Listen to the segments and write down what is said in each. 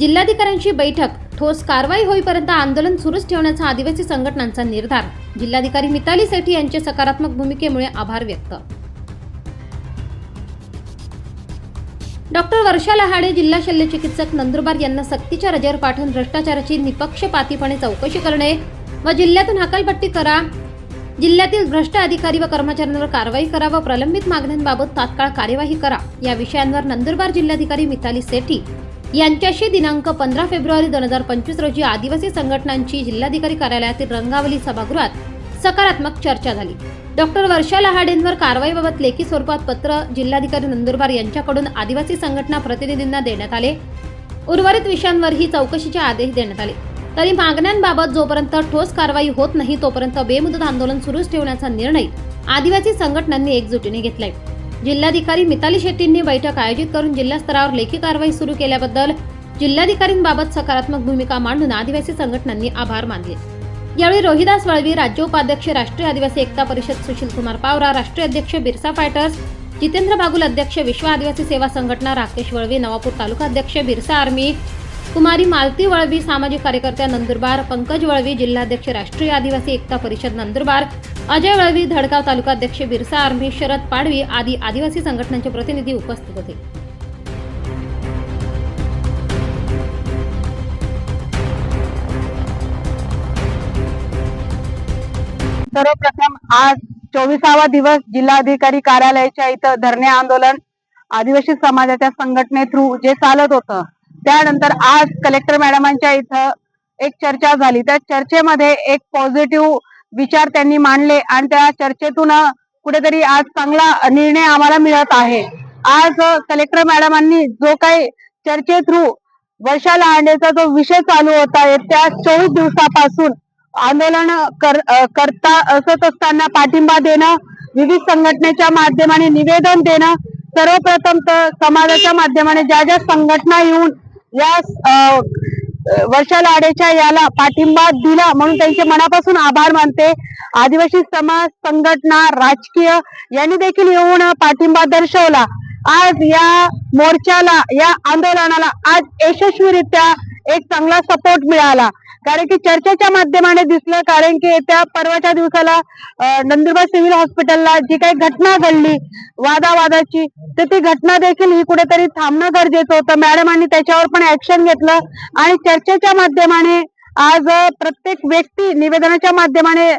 जिल्हाधिकाऱ्यांची बैठक. ठोस कारवाई होईपर्यंत आंदोलन सुरूच ठेवण्याचा आदिवासी संघटनांचा निर्धार. जिल्हाधिकारी मिताली सेठी यांचे सकारात्मक भूमिकेमुळे आभार व्यक्त. डॉक्टर वर्षा लहाडे जिल्हा शल्यचिकित्सक नंदुरबार यांना सक्तीच्या रजेवर पाठवून भ्रष्टाचाराची निपक्षपातीपणे चौकशी करणे व जिल्ह्यातून हकालपट्टी करा. जिल्ह्यातील भ्रष्ट अधिकारी व कर्मचाऱ्यांवर कारवाई करा व प्रलंबित मागण्यांबाबत तात्काळ कार्यवाही करा. या विषयांवर नंदुरबार जिल्हाधिकारी मिताली सेठी यांच्याशी दिनांक पंधरा फेब्रुवारी दोन हजार पंचवीस रोजी आदिवासी संघटनांची जिल्हाधिकारी कार्यालयातील रंगावली सभागृहात सकारात्मक चर्चा झाली. डॉक्टर वर्षा लहाडेंवर कारवाईबाबत लेखी स्वरूपात पत्र जिल्हाधिकारी नंदुरबार यांच्याकडून आदिवासी संघटना प्रतिनिधींना देण्यात आले. उर्वरित विषयांवरही चौकशीचे आदेश देण्यात आले. तरी मागण्यांबाबत जोपर्यंत ठोस कारवाई होत नाही तोपर्यंत बेमुदत आंदोलन सुरूच ठेवण्याचा निर्णय आदिवासी संघटनांनी एकजुटीने घेतलाय. जिल्हाधिकारी मिताली शेट्टींनी बैठक आयोजित करून जिल्हास्तरावर लेखी कारवाई सुरू केल्याबद्दल जिल्हाधिकारींबाबत सकारात्मक भूमिका मांडून आदिवासी संघटनांनी आभार मानले. यावेळी रोहिदास वळवी राज्य उपाध्यक्ष राष्ट्रीय आदिवासी एकता परिषद सुशील कुमार पावरा राष्ट्रीय अध्यक्ष बिरसा फायटर्स जितेंद्र बागुल अध्यक्ष विश्व आदिवासी सेवा संघटना राकेश वळवी नवापूर तालुका अध्यक्ष बिरसा आर्मी कुमारी मालती वळवी सामाजिक कार्यकर्त्या नंदुरबार पंकज वळवी जिल्हाध्यक्ष राष्ट्रीय आदिवासी एकता परिषद नंदुरबार अजय वळवी धडगाव तालुका अध्यक्ष बिरसा आर्मी शरद पाडवी आदी आदिवासी संघटनांचे प्रतिनिधी उपस्थित होते. सर्वप्रथम आज चोवीसावा दिवस जिल्हाधिकारी कार्यालयाच्या इथं धरणे आंदोलन आदिवासी समाजाच्या संघटने थ्रू जे चालत होतं त्यानंतर आज कलेक्टर मॅडमांच्या इथं एक चर्चा झाली. त्या चर्चेमध्ये एक पॉझिटिव्ह विचार त्यांनी मांडले आणि त्या चर्चेतून कुठेतरी आज चांगला निर्णय आम्हाला मिळत आहे. आज कलेक्टर मॅडमांनी जो काही चर्चे थ्रू वर्षा आणण्याचा जो विषय चालू होता येत्या चोवीस दिवसापासून आंदोलन कर, करता असत असताना पाठिंबा देणं विविध संघटनेच्या माध्यमाने निवेदन देणं सर्वप्रथम तर समाजाच्या माध्यमाने ज्या ज्या संघटना येऊन या वर्षा लाडेच्या याला पाठिंबा दिला म्हणून त्यांचे मनापासून आभार मानते. आदिवासी समाज संघटना राजकीय यांनी देखील येऊन पाठिंबा दर्शवला. आज या मोर्चाला या आंदोलनाला आज यशस्वीरित्या एक चांगला सपोर्ट मिळाला. कारण की चर्चेच्या माध्यमाने दिसलं कारण की येत्या परवाच्या दिवसाला नंदुरबार सिव्हिल हॉस्पिटलला जी काही घटना घडली वादावादाची तर ती घटना देखील ही कुठेतरी थांबणं गरजेचं होतं. मॅडमांनी त्याच्यावर पण ऍक्शन घेतलं आणि चर्चेच्या माध्यमाने आज प्रत्येक व्यक्ती निवेदनाच्या माध्यमाने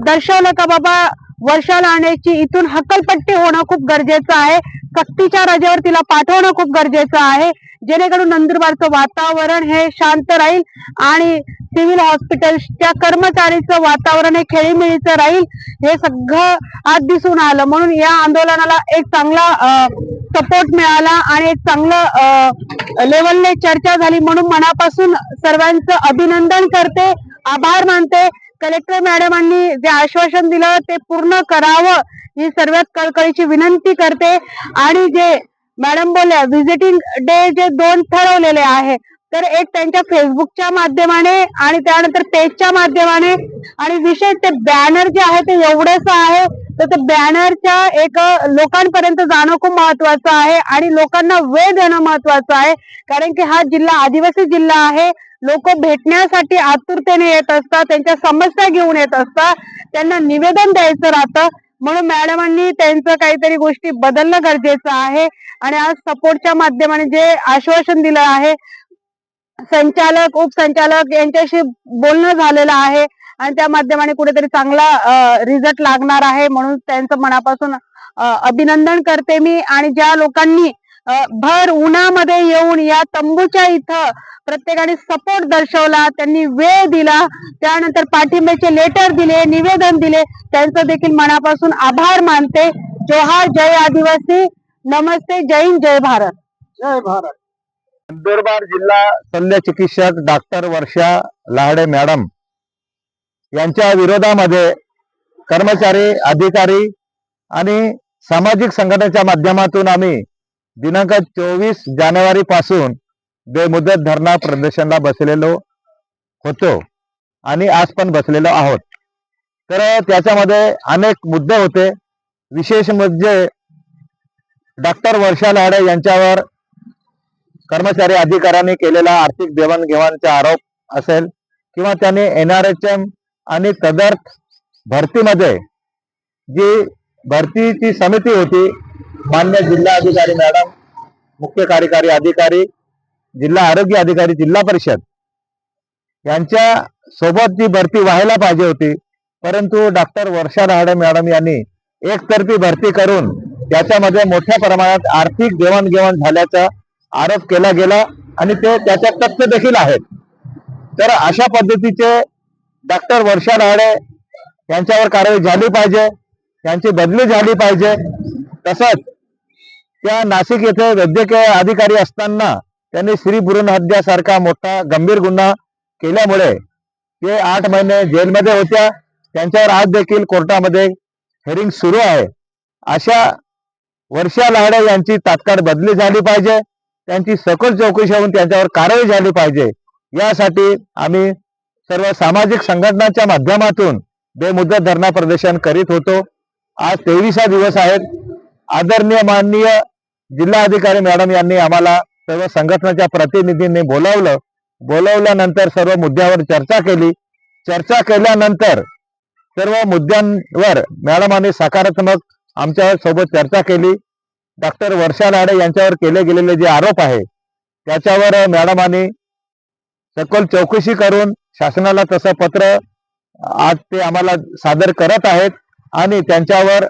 दर्शवलं का बाबा वर्षा लाण्याची इथून हक्कलपट्टी होणं खूप गरजेचं आहे. सक्तीच्या रजेवर तिला पाठवणं खूप गरजेचं आहे. जेणेकरून नंदुरबारचं वातावरण हे शांत राहील आणि सिव्हिल हॉस्पिटलच्या कर्मचारीचं वातावरण हे खेळीमेळीचं राहील. हे सगळं आज दिसून आलं. म्हणून या आंदोलनाला एक चांगला सपोर्ट मिळाला आणि एक चांगलं लेवलने चर्चा झाली. म्हणून मनापासून सर्वांचं अभिनंदन करते. आभार मानते. कलेक्टर मॅडमांनी जे आश्वासन दिलं ते पूर्ण करावं ही सर्वात कळकळीची विनंती करते. आणि जे मॅडम बोलल्या व्हिजिटिंग डे जे दोन ठरवलेले आहे तर एक त्यांच्या फेसबुकच्या माध्यमाने आणि त्यानंतर पेजच्या माध्यमाने. आणि विशेष ते बॅनर जे आहे ते एवढंच आहे तर ते बॅनरच्या एक लोकांपर्यंत जाणं खूप महत्वाचं आहे आणि लोकांना वेळ देणं महत्वाचं आहे. कारण की हा जिल्हा आदिवासी जिल्हा आहे. लोक भेटण्यासाठी आतुरतेने येत असतात त्यांच्या समस्या घेऊन येत असतात. त्यांना निवेदन द्यायचं राहतं. म्हणून मॅडमांनी त्यांचं काहीतरी गोष्टी बदलणं गरजेचं आहे. आणि आज सपोर्टच्या माध्यमाने जे आश्वासन दिलं आहे संचालक उपसंचालक यांच्याशी बोलणं झालेलं आहे. आणि त्या माध्यमाने कुठेतरी चांगला रिझल्ट लागणार आहे म्हणून त्यांचं मनापासून अभिनंदन करते मी. आणि ज्या लोकांनी भर उन्हामध्ये येऊन या तंबूच्या इथं प्रत्येकाने सपोर्ट दर्शवला त्यांनी वेळ दिला त्यानंतर पाठिंब्याचे लेटर दिले निवेदन दिले त्यांचं देखील मनापासून आभार मानते. जोहार जय आदिवासी. नमस्ते जय हिंद जय भारत. जय भारत. नंदुरबार जिल्हा शल्य चिकित्सक डॉक्टर वर्षा लहाडे मॅडम. यांच्या विरोधामध्ये कर्मचारी अधिकारी आणि सामाजिक संघटनेच्या माध्यमातून आम्ही दिनांक चोवीस जानेवारी पासून बेमुदत धरणा प्रदर्शनला बसलेलो होतो आणि आज पण बसलेलो आहोत. तर त्याच्यामध्ये अनेक मुद्दे होते. विशेष म्हणजे डॉक्टर वर्षा लाडे यांच्यावर कर्मचारी अधिकाऱ्यांनी केलेला आर्थिक देवाणघेवाणचा आरोप असेल किंवा त्यांनी एन आर एच एम आणि तदर्थ भरतीमध्ये जी भरतीची समिती होती मान्य जिल्हा अधिकारी मॅडम मुख्य कार्यकारी अधिकारी जिल्हा आरोग्य अधिकारी जिल्हा परिषद यांच्या सोबत जी भरती व्हायला पाहिजे होती परंतु डॉक्टर वर्षा राहडे मॅडम यांनी एकतर्फी भरती करून त्याच्यामध्ये मोठ्या प्रमाणात आर्थिक देवाणघेवाण झाल्याचा आरोप केला गेला आणि ते त्याच्या तथ्य देखील आहेत. तर अशा पद्धतीचे डॉक्टर वर्षा राहडे यांच्यावर कारवाई झाली पाहिजे त्यांची बदली झाली पाहिजे. तसंच त्या नाशिक येथे वैद्यकीय अधिकारी असताना त्यांनी श्री भ्रूण हत्यासारखा मोठा गंभीर गुन्हा केल्यामुळे ते आठ महिने जेलमध्ये होत्या. त्यांच्यावर आज देखील कोर्टामध्ये हेरिंग सुरू आहे. अशा वर्षा लाडे यांची तात्काळ बदली झाली पाहिजे. त्यांची सखोल चौकशी होऊन त्यांच्यावर कारवाई झाली पाहिजे. यासाठी आम्ही सर्व सामाजिक संघटनांच्या माध्यमातून बेमुदत धरणा प्रदर्शन करीत होतो. आज तेवीसा दिवस आहेत. आदरणीय माननीय जिल्हाधिकारी मॅडम यांनी आम्हाला सर्व संघटनाच्या प्रतिनिधींनी बोलावलं. बोलावल्यानंतर सर्व मुद्द्यावर चर्चा केली. चर्चा केल्यानंतर सर्व मुद्द्यांवर मॅडमांनी सकारात्मक आमच्यासोबत चर्चा केली. डॉक्टर वर्षा लाडे यांच्यावर केले गेलेले जे आरोप आहे त्याच्यावर मॅडमांनी सखोल चौकशी करून शासनाला तसं पत्र आज ते आम्हाला सादर करत आहेत आणि त्यांच्यावर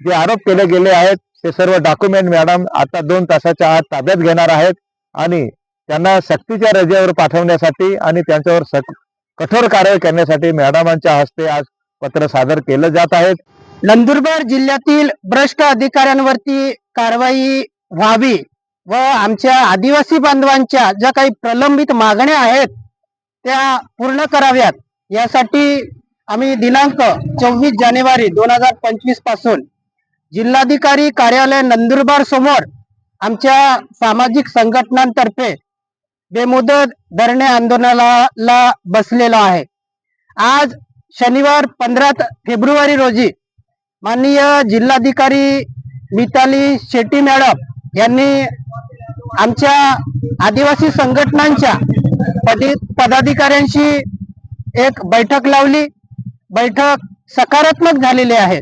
जे आरोप केले गेले आहेत ते सर्व डॉक्युमेंट मॅडम आता दोन तासाच्या आत ताब्यात घेणार आहेत आणि त्यांना सक्तीच्या रजेवर पाठवण्यासाठी आणि त्यांच्यावर सक कठोर कारवाई करण्यासाठी मॅडमांच्या हस्ते आज पत्र सादर केलं जात आहेत नंदुरबार जिल्ह्यातील भ्रष्ट अधिकाऱ्यांवरती कारवाई व्हावी व आमच्या आदिवासी बांधवांच्या ज्या काही प्रलंबित मागण्या आहेत त्या पूर्ण कराव्यात. यासाठी आम्ही दिनांक चोवीस जानेवारी दोन हजार पंचवीसपासून जिल्हाधिकारी कार्यालय नंदुरबार समोर आमच्या सामाजिक संघटनांतर्फे बेमुदत धरणे आंदोलनाला बसलेलो आहे. आज शनिवार पंधरा फेब्रुवारी रोजी माननीय जिल्हाधिकारी मिताली शेट्टी मॅडम यांनी आमच्या आदिवासी संघटनांच्या पदाधिकाऱ्यांशी एक बैठक लावली. बैठक सकारात्मक झालेली आहे.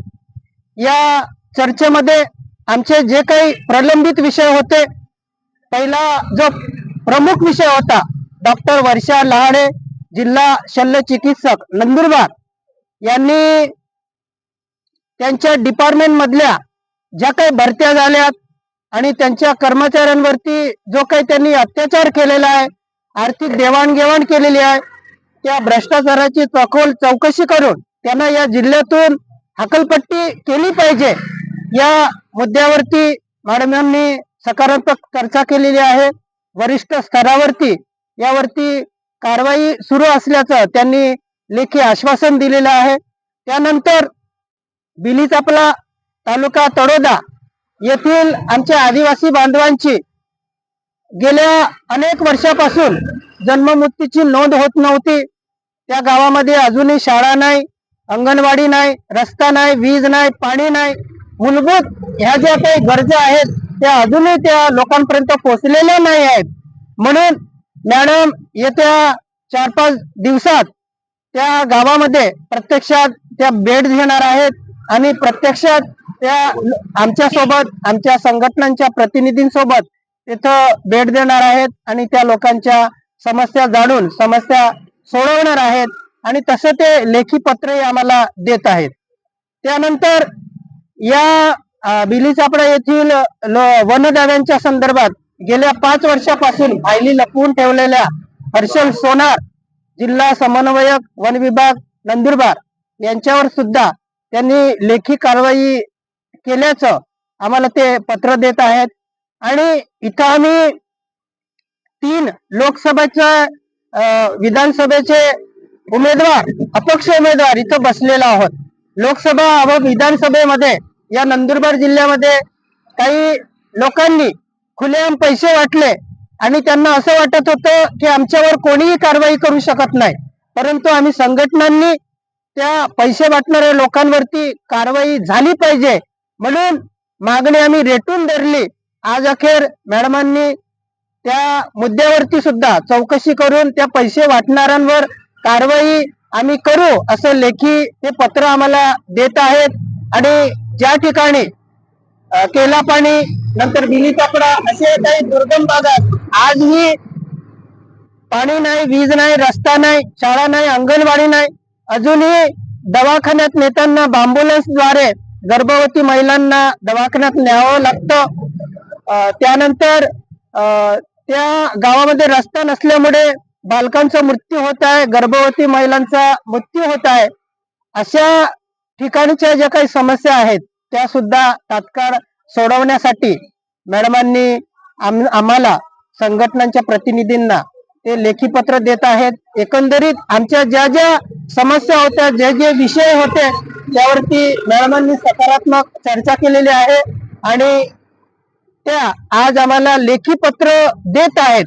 या चर्चेमध्ये आमचे जे काही प्रलंबित विषय होते पहिला जो प्रमुख विषय होता डॉक्टर वर्षा लहाडे जिल्हा शल्य चिकित्सक नंदुरबार यांनी त्यांच्या डिपार्टमेंट मधल्या ज्या काही भरत्या झाल्यात आणि त्यांच्या कर्मचाऱ्यांवरती जो काही त्यांनी अत्याचार केलेला आहे आर्थिक देवाणघेवाण केलेली आहे. त्या भ्रष्टाचाराची चखोल चौकशी करून त्यांना या जिल्ह्यातून हकलपट्टी केली पाहिजे. या मुद्द्यावरती मॅडम यांनी सकारात्मक चर्चा केलेली आहे. वरिष्ठ स्तरावरती यावरती कारवाई सुरू असल्याचं त्यांनी लेखी आश्वासन दिलेलं आहे. त्यानंतर बिलीचापला तालुका तडोदा येथील आमच्या आदिवासी बांधवांची गेल्या अनेक वर्षापासून जन्ममृत्यूची नोंद होत नव्हती. त्या गावामध्ये अजूनही शाळा नाही अंगणवाडी नाही रस्ता नाही वीज नाही पाणी नाही. मूलभूत ह्या ज्या काही गरजा आहेत त्या अजूनही त्या लोकांपर्यंत पोहोचलेल्या नाही आहेत. म्हणून मॅडम येत्या चार पाच दिवसात त्या गावामध्ये प्रत्यक्षात त्या भेट घेणार आहेत आणि प्रत्यक्षात त्या आमच्यासोबत आमच्या संघटनांच्या प्रतिनिधींसोबत तिथं भेट देणार आहेत आणि त्या लोकांच्या समस्या जाणून समस्या सोडवणार आहेत आणि तसं ते लेखी पत्रही आम्हाला देत आहेत. त्यानंतर या बिलीचापडा येथील वनदाव्यांच्या संदर्भात गेल्या पाच वर्षापासून फायली लपवून ठेवलेल्या हर्षल सोनार जिल्हा समन्वयक वन विभाग नंदुरबार यांच्यावर सुद्धा त्यांनी लेखी कारवाई केल्याचं आम्हाला ते पत्र देत आहेत. आणि इथं आम्ही तीन लोकसभेच्या अं, विधानसभेचे उमेदवार अपक्ष उमेदवार इथं बसलेलो आहोत. लोकसभा व विधानसभेमध्ये या नंदुरबार जिल्ह्यामध्ये काही लोकांनी खुलेआम पैसे वाटले आणि त्यांना असं वाटत होतं की आमच्यावर कोणीही कारवाई करू शकत नाही. परंतु आम्ही संघटनांनी त्या पैसे वाटणाऱ्या लोकांवरती कारवाई झाली पाहिजे म्हणून मागणी आम्ही रेटून धरली. आज अखेर मॅडमांनी त्या मुद्द्यावरती सुद्धा चौकशी करून त्या पैसे वाटणाऱ्यांवर कारवाई आम्ही करू असं लेखी ते पत्र आम्हाला देत आहेत. आणि ज्या ठिकाणी केला पाणी नंतर दिली पापडा असे काही दुर्गम भागात आजही पाणी नाही वीज नाही रस्ता नाही शाळा नाही अंगणवाडी नाही अजूनही दवाखान्यात नेताना द्वारे गर्भवती महिलांना दवाखान्यात न्यावं लागतं. त्यानंतर त्या गावामध्ये रस्ता नसल्यामुळे बालकांचा मृत्यू होत आहे गर्भवती महिलांचा मृत्यू होत आहे. अशा ठिकाणच्या ज्या काही समस्या आहेत त्या सुद्धा तात्काळ सोडवण्यासाठी मॅडमांनी आम- आम्हाला संघटनांच्या प्रतिनिधींना ते लेखी पत्र देत आहेत. एकंदरीत आमच्या ज्या ज्या समस्या होत्या जे जे विषय होते त्यावरती मॅडमांनी सकारात्मक चर्चा केलेली आहे. आणि त्या आज आम्हाला लेखी पत्र देत आहेत.